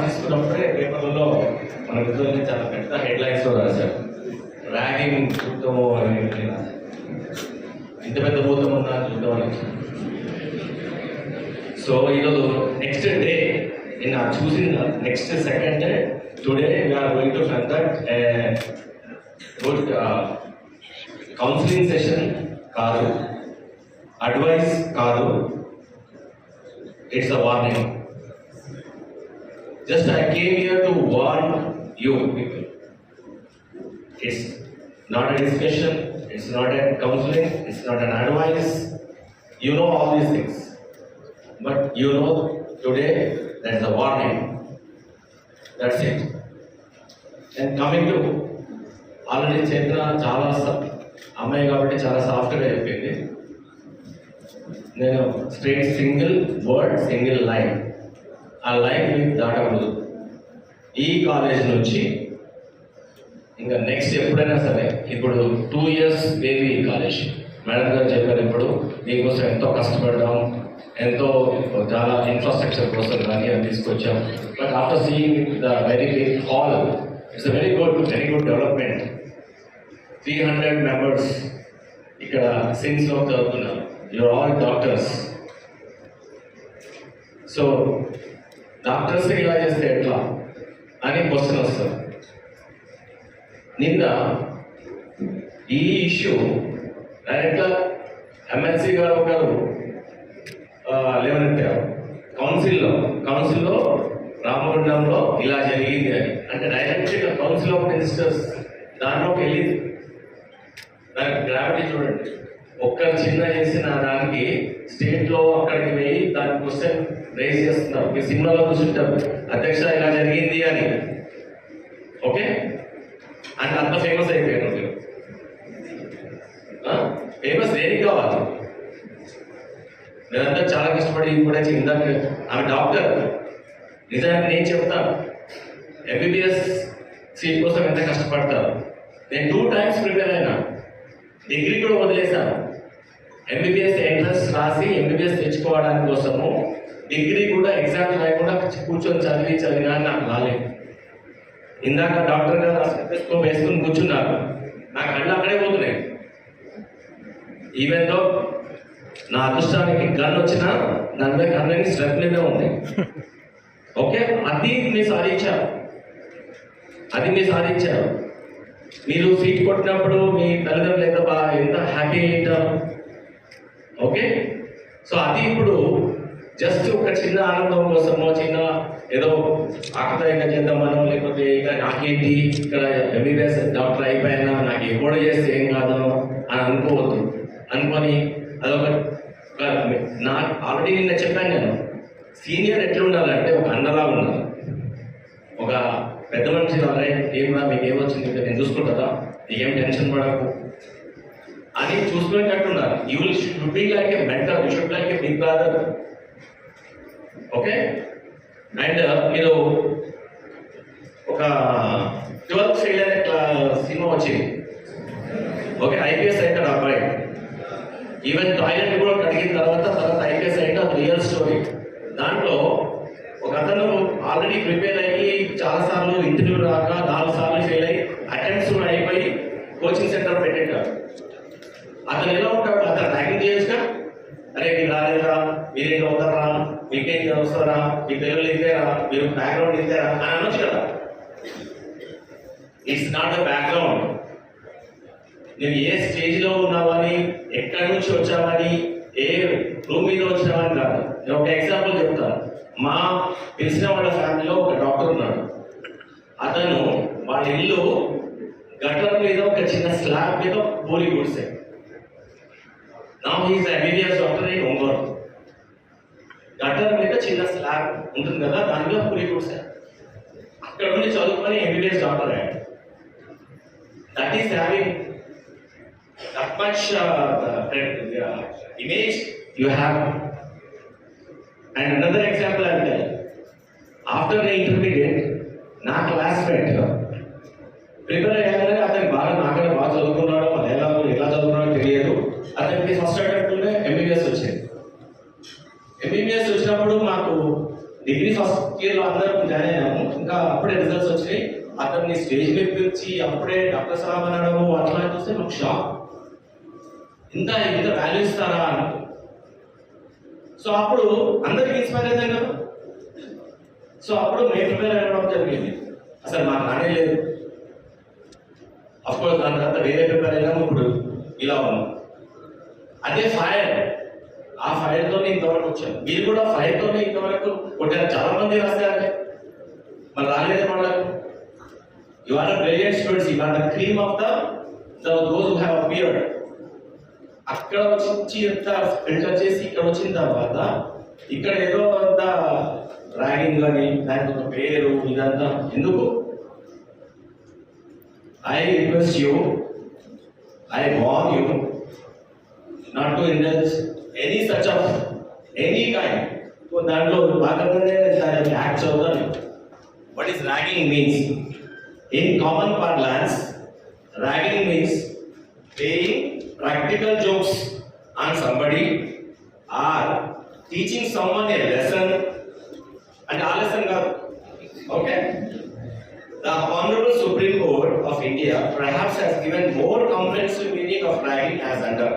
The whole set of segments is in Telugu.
తీసుకున్నప్పుడే పేపర్లలో మన విద్యార్థి చాలా పెద్ద హెడ్లైన్స్ రాశారు. ర్యాగింగ్ చూద్దాము అని ఇంత పెద్ద భూతం ఉందా చూద్దామని సో ఈరోజు నెక్స్ట్ డే నేను అది చూసిన next second day today we're going to conduct good counselling session కాదు. అడ్వైస్ కాదు. It's a warning just I came here to warn you people it's not a discussion it's not a counseling it's not an advice you know all these things but you know today that's a warning that's it and coming to already చేసిన చాలా స- అమ్మాయి కాబట్టి చాలా సాఫ్ట్గా చెప్పింది నేను straight single word single line ఆ లైన్ మీకు దాటకూడదు. ఈ కాలేజ్ నుంచి ఇంకా నెక్స్ట్ ఎప్పుడైనా సరే ఇప్పుడు two years baby college madam గారు చెప్పారు ఇప్పుడు దీనికోసం ఎంతో కష్టపడ్డాం ఎంతో చాలా ఇన్ఫ్రాస్ట్రక్చర్ కోసం కానీ అని తీసుకొచ్చాం. But after seeing the very big hall it's very good very good development three hundred members ఇక్కడ సిన్స్లో చదువుతున్నారు. Your all doctors so doctors ఇలా చేస్తే ఎట్లా? అని క్వశ్చన్ వస్తుంది. నిన్న ఈ ఇష్యూ డైరెక్ట్గా ఎమ్మెల్సీ గారు ఒకరు లేవనెత్తారు. కౌన్సిల్లో కౌన్సిల్లో రామగుండంలో ఇలా జరిగింది అని. అంటే డైరెక్ట్గా కౌన్సిల్ ఆఫ్ మినిస్టర్స్ దాంట్లోకి వెళ్ళింది దానికి గ్రావిటీ చూడండి. ఒక్కరు చిన్న చేసిన దానికి స్టేట్లో అక్కడికి వెళ్ళి దాని క్వశ్చన్ రేస్ చేస్తున్నాం. మీరు సినిమాలో చూసుంటారు అధ్యక్ష ఇలా జరిగింది అని. ఓకే? అంటే అంత ఫేమస్ అయిపోయాను మీరు. ఫేమస్ దేనికి కావాలి? నేనంతా చాలా కష్టపడి కూడా ఇందాక ఆమె డాక్టర్. నిజానికి నేను చెప్తాను ఎంబీబీఎస్ సీట్ కోసం ఎంత కష్టపడతారు నేను టూ టైమ్స్ ప్రిపేర్ అయినా. డిగ్రీ కూడా వదిలేశాను. ఎంబీబీఎస్ ఎంట్రన్స్ రాసి ఎంబీబీఎస్ తెచ్చుకోవడానికి కోసము డిగ్రీ కూడా ఎగ్జామ్ రాయకుండా కూర్చొని చదివి చదివినా నాకు రాలేదు. ఇందాక డాక్టర్ గారు స్టెథోస్కోప్ వేసుకుని కూర్చున్నారు. నా కళ్ళు అక్కడే పోతున్నాయి. ఈవెన్ దో నా అదృష్టానికి గన్ వచ్చినా దాని మీద కన్నని స్ట్రెప్ మీదే ఉంది. ఓకే? అది మీరు సాధించారు. అది మీరు సాధించారు. మీరు సీట్ కొట్టినప్పుడు మీ తల్లిదండ్రులు ఎంత బాగా ఎంత హ్యాపీ అయింటారు ఓకే? సో అది ఇప్పుడు జస్ట్ ఒక చిన్న ఆనందం కోసమో చిన్న ఏదో ఆకతాయిగా చేద్దామనో లేకపోతే ఇక నాకేంటి ఇక్కడ ఎంబీబీఎస్ డాక్టర్ అయిపోయినా నాకు ఎప్పుడు చేస్తే ఏం కాదు అని అనుకోవద్దు. అనుకొని అదొక ఒక- నా ఆల్రెడీ నిన్న చెప్పాను నేను సీనియర్ ఎట్లుండాలంటే ఒక అన్నలా ఉండాలి. ఒక పెద్ద మనిషి ద్వారా ఏమన్నా మీకు ఏమొచ్చింది నేను చూసుకుంటుందా నీకేం టెన్షన్ పడకు. అని చూసుకునేటట్టు ఉన్నారు you will should be like a mentor you should like a big brother okay? And మీరు ఒక ట్వెల్త్ ఫెయిల్ అనే సినిమా వచ్చింది. ఓకే ఐపీఎస్ అయితే అబ్బాయి. ఈవెన్ టాయిలెట్ కూడా కడిగిన తర్వాత తర్వాత ఐపీఎస్ అయితే రియల్ స్టోరీ దాంట్లో ఒక అతను ఆల్రెడీ ప్రిపేర్ అయ్యి చాలా సార్లు ఇంటర్వ్యూ రాక నాలుగు సార్లు ఫెయిల్ అయ్యి అటెంప్ట్స్ కూడా అయిపోయి కోచింగ్ సెంటర్ పెట్టేటాడు అతను ఎలా ఉంటాడు అతను ర్యాగింగ్ చేయొచ్చుగా అరే మీరు రాలేదా మీరేం అవుతారా మీకేం వస్తారా మీ పిల్లలు ఇంతేరా మీరు బ్యాక్గ్రౌండ్ ఇంతేరా అని అనొచ్చు కదా ఇట్స్ నాట్ అ బ్యాక్గ్రౌండ్ నేను ఏ స్టేజ్లో ఉన్నావని ఎక్కడి నుంచి వచ్చావని ఏ రూమ్ మీద వచ్చినావని కాదు. నేను ఒక ఎగ్జాంపుల్ చెప్తాను మా తెలిసిన వాళ్ళ ఫ్యామిలీలో ఒక డాక్టర్ ఉన్నాడు. అతను వాళ్ళ ఇల్లు గటర్ మీద ఒక చిన్న స్లాబ్ మీద పూలి గుడిసే. నా he's MBBS doctor in Ongole gutter మీద చిన్న స్లాబ్ ఉంటుంది కదా దాని మీద పూరి గుడిసే. అక్కడ నుండి చదువుకొని ఎంబీబీఎస్ డాక్టర్ అయ్యాడు. that is having that much uh, the, uh, image you have. And another example I'll tell you. After the intermediate, నా క్లాస్మేట్ ప్రిపేర్ అయ్యాకనే అతను బాగా నాకనే బాగా చదువుకున్నాడు మరి ఎలా ఎలా చదువుకున్నాడో తెలియదు అతనికి ఫస్ట్ అటెంప్ట్లోనే ఎంబీబీఎస్ వచ్చింది ఎంబీబీఎస్ వచ్చినప్పుడు మాకు డిగ్రీ ఫస్ట్ ఇయర్లో అందరం జాయిన్ అయ్యాము ఇంకా అప్పుడే రిజల్ట్స్ అతన్ని స్టేజ్ నిలిచి డాక్టర్ సాబ్ అనడము అట్లా చూస్తే మాకు షాక్. ఇంత ఇంత వాల్యూ ఇస్తారా అని సో అప్పుడు అందరికి ఇన్స్పైర్ అయింది కదా. సో అప్పుడు మేము ప్రిపేర్ అవ్వడం జరిగింది. అసలు మాకు రానే లేదు. అఫ్కోర్స్ దాని తర్వాత వేరే ప్రిపేర్ అయినాము ఇప్పుడు. ఇలా ఉన్నాం. అదే ఫైర్ ఆ ఫైర్తోనే ఇంతవరకు వచ్చాను మీరు కూడా ఫైర్తోనే ఇంతవరకు కొట్టారు. చాలా మంది రాస్తారంటే మరి రాలేదే వాళ్ళకు. You are the brilliant students. You are the cream of the, the those who have appeared. అక్కడ వచ్చి ఎంత ఫిల్టర్ చేసి ఇక్కడ వచ్చిన తర్వాత ఇక్కడ ఏదో అంత ర్యాగింగ్ కానీ దానికి ఒక పేరు ఇదంతా. ఎందుకు? I request you I want you not to indulge any such of any kind దాంట్లో భాగంగానే దాని యాక్ట్ చదువుతాను what is ragging means In common parlance, ragging means playing practical jokes on somebody or teaching someone a lesson. And a lesson okay? The honorable supreme court of india perhaps has given more comprehensive meaning of ragging as under.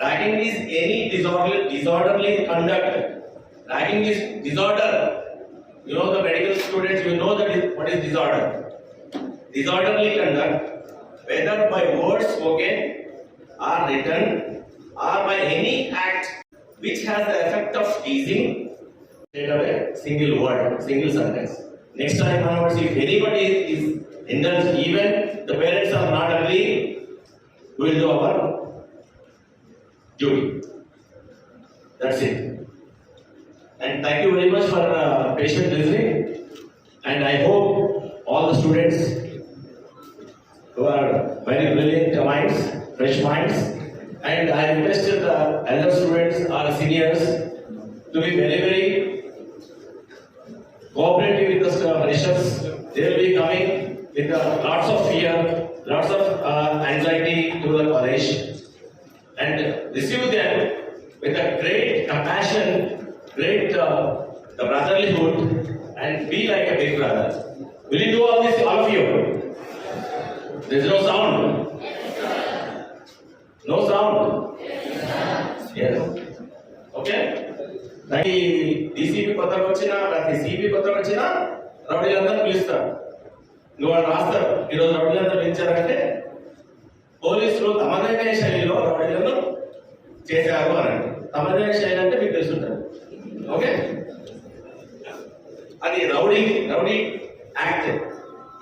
Ragging is any disorderly, disorderly conduct. Ragging is disorder. You know the medical students you know that what is disorder disorderly conduct whether by words spoken or written or by any act which has the effect of teasing straight away single word single sentence. Next time onwards if anybody is indulged even the parents are not agree we will do our duty. That's it. And thank you very much for uh, patient listening. And i hope all the students who are very brilliant minds, fresh minds, and I requested the elder students or seniors to be very, very cooperative with the freshers. They will be coming with uh, lots of fear, lots of uh, anxiety to the college, and receive them with a great compassion, great uh, the brotherlyhood, and be like a big brother. Will you do all this, all of you? There's no sound. No sound okay ప్రతి డీసీపీ కొత్తగా వచ్చినా ప్రతి సిపి కొత్తగా వచ్చినా రౌడీలందరూ పిలుస్తారు. నువ్వు వాళ్ళు రాస్తారు. ఈరోజు రౌడీలందరూ పిలిచారంటే పోలీసులు తమదైన శైలిలో రౌడీలను చేశారు అని తమదైన శైలి అంటే మీకు తెలుసుంటారు ఓకే? అది rowdy rowdy act.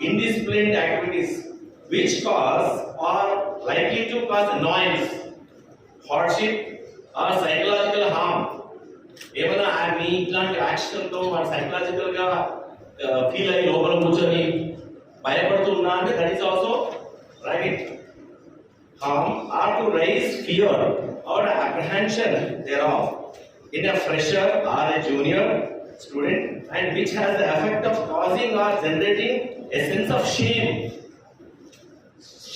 Indisciplined activities which cause or likely to cause annoyance, hardship or psychological harm. ఏమైనా ఆ మీ ఇట్లాంటి యాక్షన్ తో వాడు సైకలాజికల్ గా ఫీల్ అయ్యి లోపల కూర్చొని భయపడుతున్నా అంటే that is also right harm or to raise fear or apprehension thereof in a fresher or a junior student and which has the effect of causing or generating a sense of shame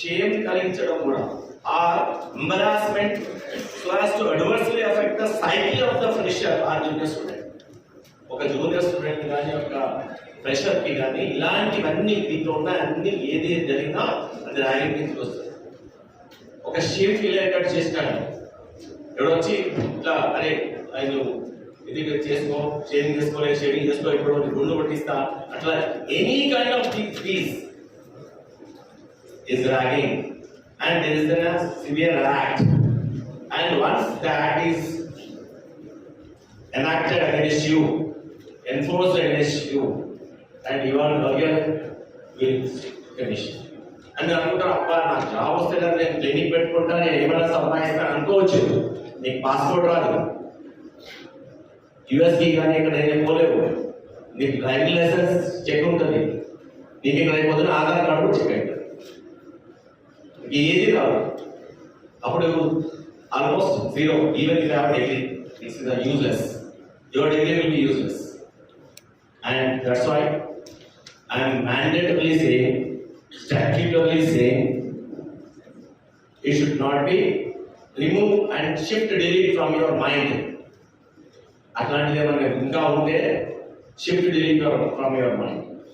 shame కలిగించడం కూడా. ఆ embarrassment so as to adversely affect the psyche of the ఆ or స్టూడెంట్ ఒక జూనియర్ స్టూడెంట్ కానీ ఒక ఫ్రెషర్కి కానీ ఇలాంటివన్నీ దీంట్లో ఉన్న అన్ని ఏది జరిగినా అది ర్యాగింగ్ నుంచి వస్తుంది? ఒక షేమ్ ఫీల్ అయ్యేటట్టు చేసినాడు. ఎవడు వచ్చి ఇట్లా అరే ఆయన ఇది చేసుకో షేవింగ్ చేసుకోలేదు షేవింగ్ చేసుకో ఇప్పుడు గుండు కొట్టిస్తా. అట్లా any kind of please is ragging and there is a severe act and once that is enacted against you enforced against you and you are lawyer will finish. అని అనుకుంటారు అబ్బా నా జాబ్ వస్తే కదా నేను క్లినిక్ పెట్టుకుంటా నేను ఏమైనా సంపాదిస్తాను అనుకోవచ్చు. నీకు పాస్పోర్ట్ రాదు. యుఎస్కి కానీ ఇక్కడ ఏం పోలేవు. నీకు డ్రైవింగ్ లైసెన్స్ చెక్ ఉంటుంది. నీకు ఇక్కడ అయిపోతున్న ఆధార్ కార్డు చెక్ అవుతుంది ఏది రాదు అప్పుడు almost zero even if have degree it's useless your degree will be useless and that's why I'm mandatory saying statutorily saying it should not be remove and shift delete from your mind. అట్లాంటిది ఏమన్నా ఇంకా ఉంటే shift delete from your mind